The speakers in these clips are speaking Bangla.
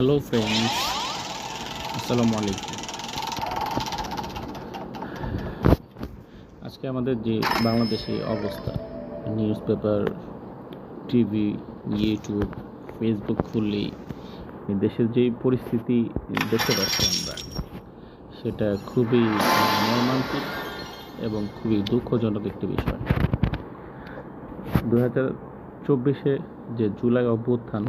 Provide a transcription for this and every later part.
হ্যালো ফ্রেন্ডস আসসালামু আলাইকুম আজকে আমাদের যে বাংলাদেশে অবস্থা news paper TV YouTube Facebook খুললেই দেশের যে পরিস্থিতি দেখতে পাচ্ছি আমরা, সেটা খুবই মর্মান্তিক এবং খুবই দুঃখজনক একটি বিষয়। দু হাজার চব্বিশে যে জুলাই অভ্যুত্থান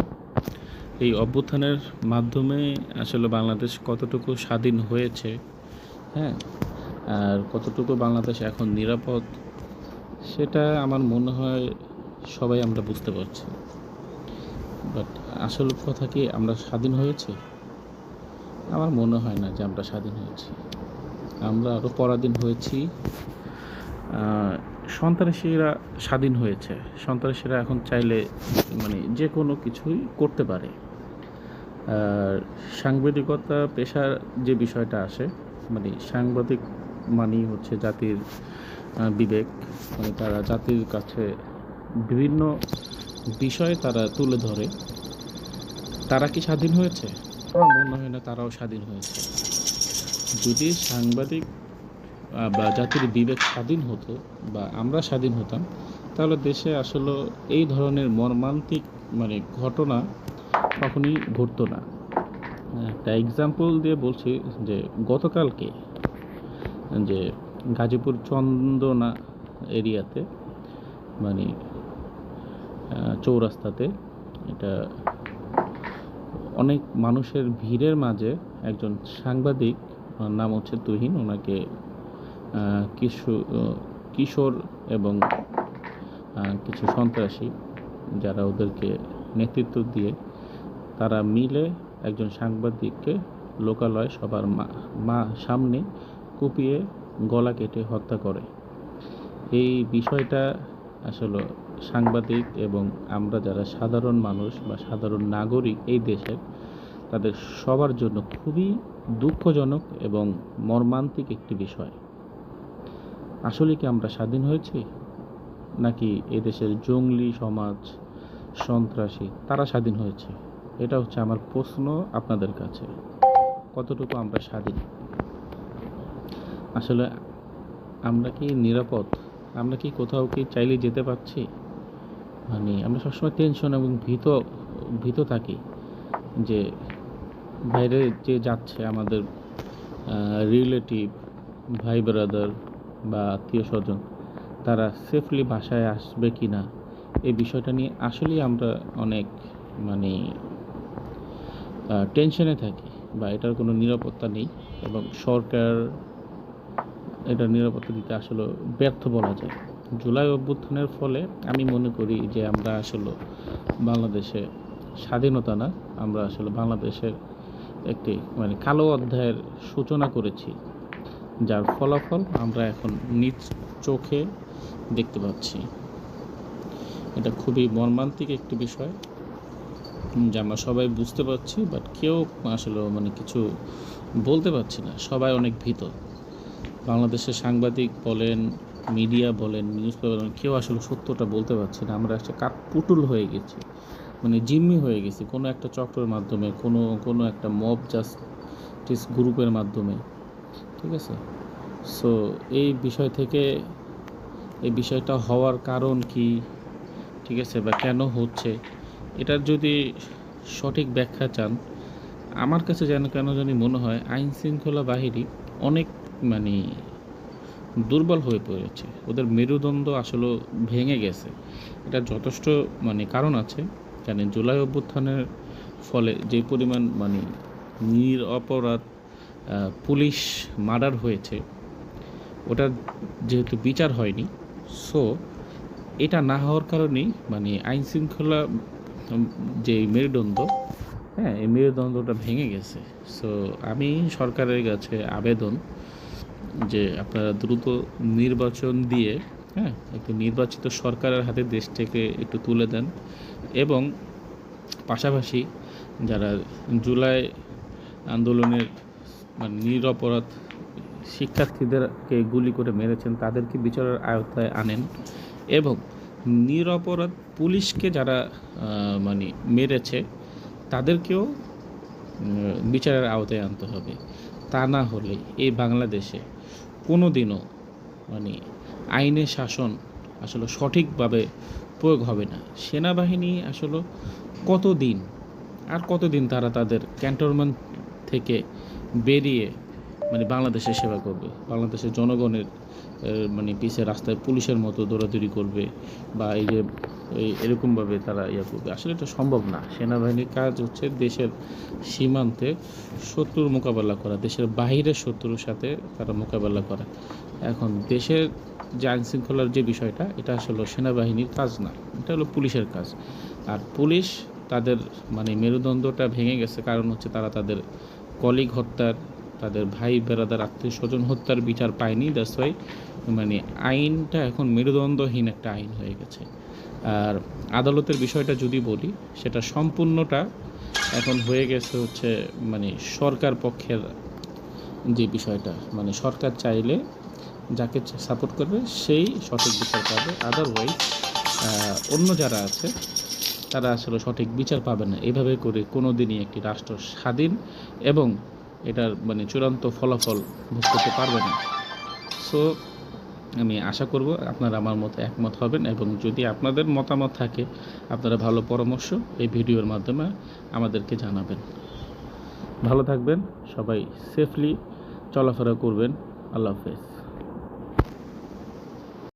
এই অভ্যুত্থানের মাধ্যমে আসলে বাংলাদেশ কতটুকু স্বাধীন হয়েছে হ্যাঁ? আর কতটুকু বাংলাদেশ এখন নিরাপদ, সেটা আমার মনে হয় সবাই আমরা বুঝতে পারছি। বাট আসল কথা কি, আমরা স্বাধীন হয়েছি? আমার মনে হয় না যে আমরা স্বাধীন হয়েছি। আমরা আরও পরাধীন হয়েছি। সন্ত্রাসীরা স্বাধীন হয়েছে। সন্ত্রাসীরা এখন চাইলে মানে যে কোনো কিছুই করতে পারে। সাংবাদিকতা, পেশার যে বিষয়টা আসে মানে সাংবাদিক মানেই হচ্ছে জাতির বিবেক। মানে তারা জাতির কাছে বিভিন্ন বিষয় তারা তুলে ধরে। তারা কি স্বাধীন হয়েছে? মনে হয় না তারাও স্বাধীন হয়েছে। যদি সাংবাদিক বা জাতির বিবেক স্বাধীন হতো বা আমরা স্বাধীন হতাম, তাহলে দেশে আসলে এই ধরনের মর্মান্তিক মানে ঘটনা কখনই ঘটতো না। একটা এক্সাম্পল দিয়ে বলছি যে, গতকালকে যে গাজীপুর চন্দনা এরিয়াতে মানে চৌরাস্তাতে এটা অনেক মানুষের ভিড়ের মাঝে একজন সাংবাদিক নাম হচ্ছে তুহিন, ওনাকে কিশোর কিশোর এবং কিছু সন্ত্রাসী যারা ওদেরকে নেতৃত্ব দিয়ে তারা মিলে একজন সাংবাদিককে লোকালয় সবার মা, সামনে কুপিয়ে গলা কেটে হত্যা করে। এই বিষয়টা আসলে সাংবাদিক এবং আমরা যারা সাধারণ মানুষ বা সাধারণ নাগরিক এই দেশের, তাদের সবার জন্য খুবই দুঃখজনক এবং মর্মান্তিক একটি বিষয়। আসলে কি আমরা স্বাধীন হয়েছি? নাকি এদেশের জঙ্গলি সমাজ, সন্ত্রাসী, তারা স্বাধীন হয়েছে? এটা হচ্ছে আমার প্রশ্ন আপনাদের কাছে। কতটুকু আমরা স্বাধীন? আসলে আমরা কি নিরাপদ? আমরা কি কোথাও কি চাইলে যেতে পারছি? মানে আমরা সবসময় টেনশন এবং ভীত ভীত থাকি যে বাইরে যে যাচ্ছে আমাদের রিলেটিভ ভাই ব্রাদার বা আত্মীয় স্বজন, তারা সেফলি বাসায় আসবে কি না এই বিষয়টা নিয়ে আসলেই আমরা অনেক মানে টেনশনে থাকি বা এটার কোনো নিরাপত্তা নেই এবং সরকার এটার নিরাপত্তা দিতে আসলে ব্যর্থ বলা যায়। জুলাই অভ্যুত্থানের ফলে আমি মনে করি যে আমরা আসলে বাংলাদেশে স্বাধীনতা না, আমরা আসলে বাংলাদেশের একটি মানে কালো অধ্যায়ের সূচনা করেছি, যার ফলাফল আমরা এখন নিজ চোখে দেখতে পাচ্ছি। এটা খুবই মর্মান্তিক একটি বিষয়। যে আমরা সবাই বুঝতে পারছি বাট কেউ আসলে মানে কিছু বলতে পারছি না। সবাই অনেক ভীত। বাংলাদেশের সাংবাদিক বলেন মিডিয়া বলেন নিউজ পেপার বলেন, কেউ আসলে সত্যটা বলতে পারছে না। আমরা একটা কাঠ পুতুল হয়ে গেছি। মানে জিম্মি হয়ে গেছি কোনো একটা চক্রের মাধ্যমে, কোনো কোনো একটা মব জাস্টিস গ্রুপের মাধ্যমে। ঠিক আছে? সো এই বিষয় থেকে, এই বিষয়টা হওয়ার কারণ কি? ঠিক আছে? বা কেন হচ্ছে? এটার যদি সঠিক ব্যাখ্যা চান আমার কাছে যেন কেন জানি মনে হয় আইন শৃঙ্খলা বাহিনী অনেক মানে দুর্বল হয়ে পড়েছে। ওদের মেরুদণ্ড আসলে ভেঙে গেছে। এটা যথেষ্ট মানে কারণ আছে। জানেন জুলাই অভ্যুত্থানের ফলে যে পরিমাণ মানে নির অপরাধ পুলিশ মার্ডার হয়েছে ওটার যেহেতু বিচার হয়নি সো এটা না হওয়ার কারণেই মানে আইন শৃঙ্খলা উম, যে মেরুদণ্ড হ্যাঁ এই মেরুদণ্ডটা ভেঙে গেছে। সো আমি সরকারের কাছে আবেদন যে আপনারা দ্রুত নির্বাচন দিয়ে হ্যাঁ একটু নির্বাচিত সরকারের হাতে দেশটাকে একটু তুলে দেন এবং পাশাপাশি যারা জুলাই আন্দোলনের মানে নিরপরাধ শিক্ষার্থীদেরকে গুলি করে মেরেছেন, তাদেরকে বিচারের আয়ত্তায় আনেন এবং নিরপরাধ পুলিশকে যারা মানে মেরেছে, তাদেরকেও বিচারের আওতায় আনতে হবে। তা না হলে এই বাংলাদেশে কোনো দিনও মানে আইনের শাসন আসলে সঠিকভাবে প্রয়োগ হবে না। সেনাবাহিনী আসলে কতদিন, আর কতদিন তারা তাদের ক্যান্টনমেন্ট থেকে বেরিয়ে মানে বাংলাদেশের সেবা করবে। বাংলাদেশের জনগণের মানে পিছে রাস্তায় পুলিশের মতো দৌড়াদৌড়ি করবে বা এই যে এরকমভাবে তারা ইয়ে করবে। আসলে এটা সম্ভব না। সেনাবাহিনীর কাজ হচ্ছে দেশের সীমান্তে শত্রুর মোকাবেলা করা, দেশের বাইরের শত্রুর সাথে তারা মোকাবেলা করা। এখন দেশের যে আইন শৃঙ্খলার যে বিষয়টা, এটা আসলে সেনাবাহিনীর কাজ না, এটা হলো পুলিশের কাজ। আর পুলিশ তাদের মানে মেরুদণ্ডটা ভেঙে গেছে, কারণ হচ্ছে তারা তাদের কলিগ হত্যার তাদের ভাই বেড়াদার আত্মীয় স্বজন হত্যার বিচার পায়নি। দ্যাটস ওয়াই মানে আইনটা এখন মেরুদণ্ডহীন একটা আইন হয়ে গেছে। আর আদালতের বিষয়টা যদি বলি, সেটা সম্পূর্ণটা এখন হয়ে গেছে হচ্ছে মানে সরকার পক্ষের যে বিষয়টা মানে সরকার চাইলে যাকে সাপোর্ট করবে, সেই সঠিক বিচার পাবে। আদারওয়াইজ অন্য যারা আছে, তারা আসলে সঠিক বিচার পাবে না। এভাবে করে কোনো দিনই একটি রাষ্ট্র স্বাধীন এবং এটার মানে চূড়ান্ত ফলাফল ভোগ করতে পারবে না। সো আমি আশা করব আপনারা আমার মতো একমত হবেন এবং যদি আপনাদের মতামত থাকে, আপনারা ভালো পরামর্শ এই ভিডিওর মাধ্যমে আমাদেরকে জানাবেন। ভালো থাকবেন, সবাই সেফলি চলাফেরা করবেন। আল্লাহ হাফেজ।